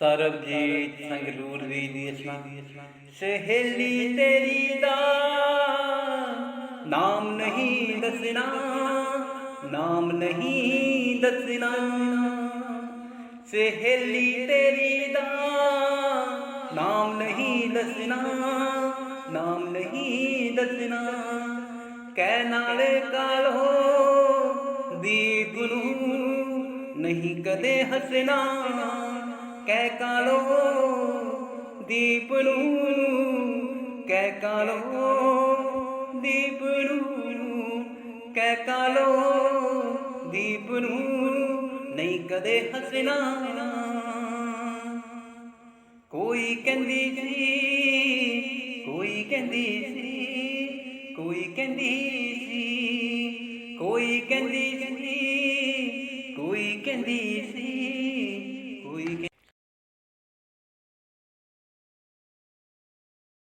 ਸਰਬਜੀਤ ਸੰਗਰੂਰ ਦੀ ਅਸਨਾ ਸਹੇਲੀ ਤੇਰੀ ਦਾ ਨਾਮ ਨਹੀਂ ਦੱਸਣਾ, ਨਾਮ ਨਹੀਂ ਦੱਸਣਾ। ਸਹੇਲੀ ਤੇਰੀ ਦਾ ਨਾਮ ਨਹੀਂ ਦੱਸਣਾ, ਨਾਮ ਨਹੀਂ ਦੱਸਣਾ। ਕਹਿ ਕਾਲ ਹੋ ਦੀ ਗੁਰੂ ਨਹੀਂ ਕਦੇ ਹੱਸਣਾ। ਕਹਿ ਕਾਲੋ, ਦੀਪ ਨੂੰ ਕਹਿ ਕਾਲੋ, ਦੀਪ ਨੂੰ ਕਹਿ ਕਾਲੋ, ਦੀਪ ਨੂੰ ਨਹੀਂ ਕਦੇ ਹੱਸਣਾ। ਕੋਈ ਕਹਿੰਦੀ ਸੀ, ਕੋਈ ਕਹਿੰਦੀ ਸੀ, ਕੋਈ ਕਹਿੰਦੀ ਸੀ, ਕੋਈ ਕਹਿੰਦੀ ਸੀ, ਕੋਈ ਕਹਿੰਦੀ ਸੀ।